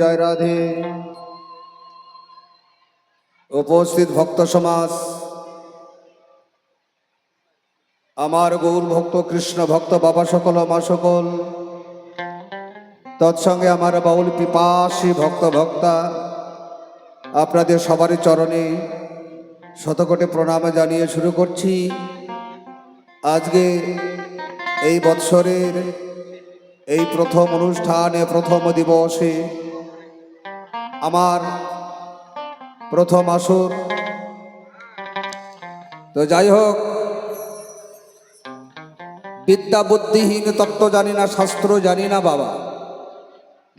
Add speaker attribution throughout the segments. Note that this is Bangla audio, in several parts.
Speaker 1: জয় রাধে উপস্থিত ভক্ত সমাজ আমার গৌর ভক্ত কৃষ্ণ ভক্ত বাবা সকল মা সকল তৎসঙ্গে আমার বাউল পিপাসী ভক্ত ভক্তা আপনাদের সবারই চরণে শতকোটি প্রণাম জানিয়ে শুরু করছি আজকে এই বৎসরের এই প্রথম অনুষ্ঠানে প্রথম দিবসে আমার প্রথম আসর তো যাই হোক বিদ্যা বুদ্ধিহীন তত্ত্ব জানি না শাস্ত্র জানি না বাবা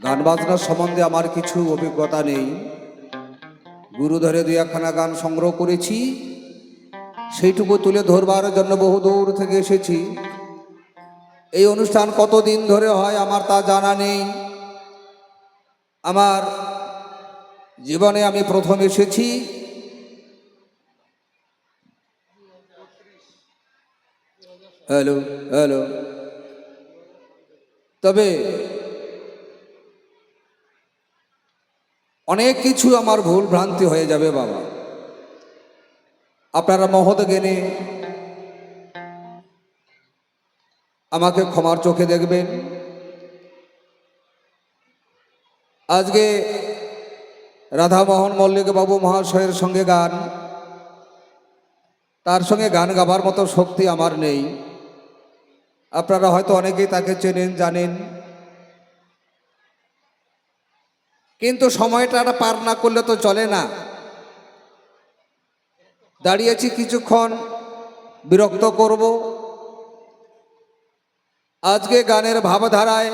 Speaker 1: গান বাজনার সম্বন্ধে আমার কিছু অভিজ্ঞতা নেই গুরু ধরে দুই একখানা গান সংগ্রহ করেছি সেইটুকু তুলে ধরবার জন্য বহু দূর থেকে এসেছি এই অনুষ্ঠান কতদিন ধরে হয় আমার তা জানা নেই আমার জীবনে আমি প্রথম এসেছি হ্যালো হ্যালো তবে অনেক কিছু আমার ভুল ভ্রান্তি হয়ে যাবে বাবা আপনারা মহৎ জ্ঞানে আমাকে ক্ষমার চোখে দেখবেন আজকে রাধামোহন মল্লিক বাবু মহাশয়ের সঙ্গে গান তার সঙ্গে গান গাবার মতো শক্তি আমার নেই আপনারা হয়তো অনেকেই তাকে চেনেন জানেন কিন্তু সময়টা পার না করলে তো চলে না দাঁড়িয়েছি কিছুক্ষণ বিরক্ত করব আজকে গানের ভাবধারায়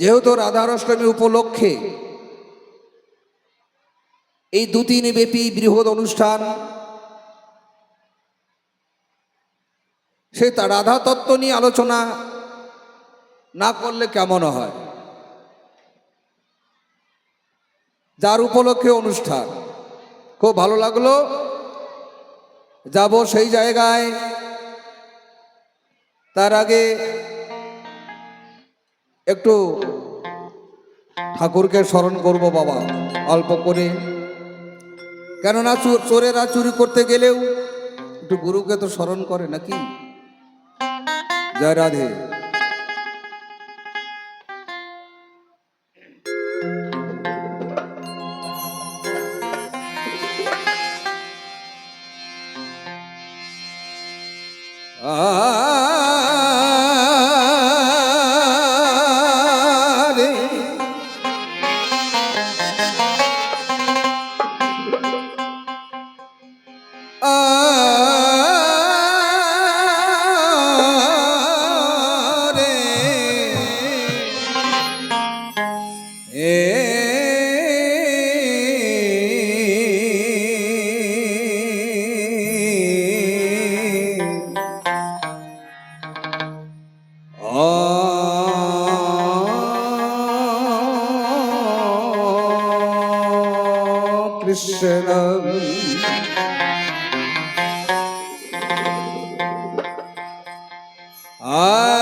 Speaker 1: যেহেতু রাধারষ্টমী উপলক্ষে এই দু তিন ব্যাপী বৃহৎ অনুষ্ঠান সে তার রাধা তত্ত্ব নিয়ে আলোচনা না করলে কেমন হয় যার উপলক্ষে অনুষ্ঠান খুব ভালো লাগলো যাব সেই জায়গায় তার আগে একটু ঠাকুরকে স্মরণ করব বাবা অল্প করে কেননা চোরেরা চুরি করতে গেলেও একটু গুরুকে তো স্মরণ করে নাকি জয় রাধে Krishna. I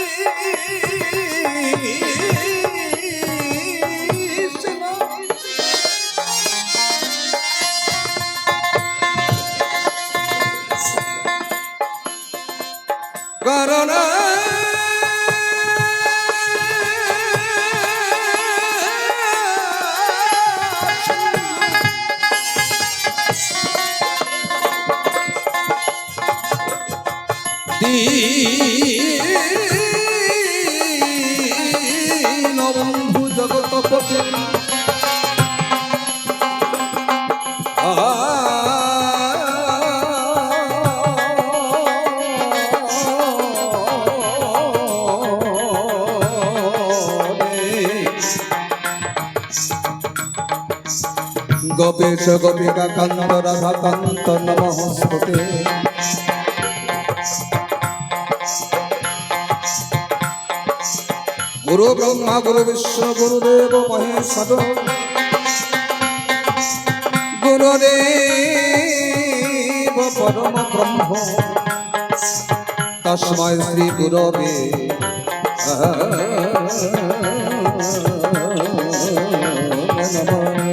Speaker 1: গোপেশ গবেশ গবিকাকান্ত রাধাকান্ত নমস্তে গুরু ব্রহ্মা গুরু বিষ্ণু গুরুদেব মহেশ্বর গুরুদেব পরম ব্রহ্ম তস্মায় শ্রী গুরবে হ্যাঁ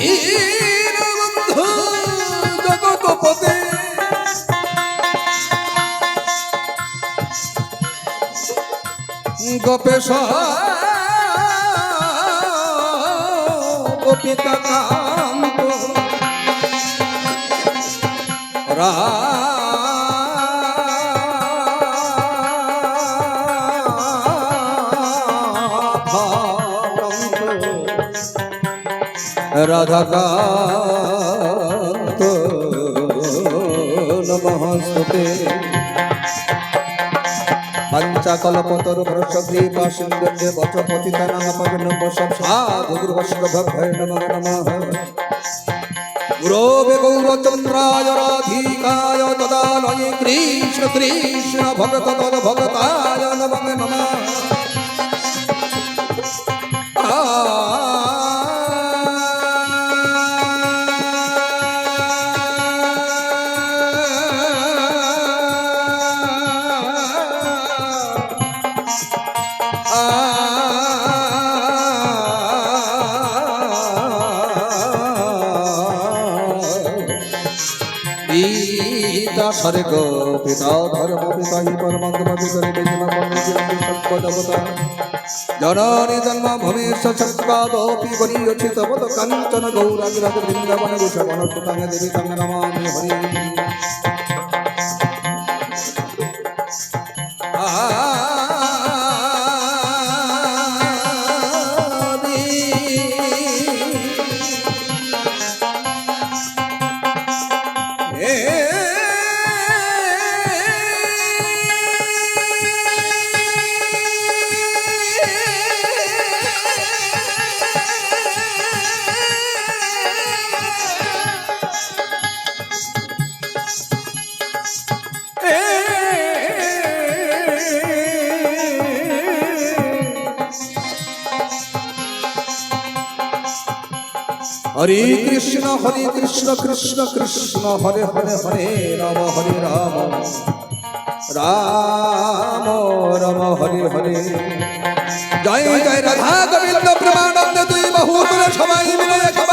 Speaker 1: বীর বন্ধু জগৎপতি গপেশ গোপিকা কাম রা রাধাকান্ত নমস্তে पञ्चकलपतरुभ्रीपासिन्दे वचपतितनापविनम्बसंसाधुर्वश्रभभय नमः नमः गुरो गौरचन्द्राय राधिकाय तदा नये कृष्ण कृष्ण भगत भगताय नमः नमः পিতা স্বর্গ পিতা ধর্ম পিতা হি পরমাত্মা বিচরে দেখিনা পরমেশ্বর সর্বদেবতা জননী জন্ম ভূমিষ্ঠ সৎপাদপি বলিয়ছিত বত কাঞ্চন গৌরাগ্রাত বৃন্দাবন গোষবন সুতাঙ্গ দেবী তঙ্গ নমামি হরি হরে কৃষ্ণ হরে কৃষ্ণ কৃষ্ণ কৃষ্ণ হরে হরে হরে রাম হরে রাম রাম রাম হরে হরে জয় জয় রাধা গোবিন্দ প্রেমানন্দ দুই বহুত সবাই মিলে সবাই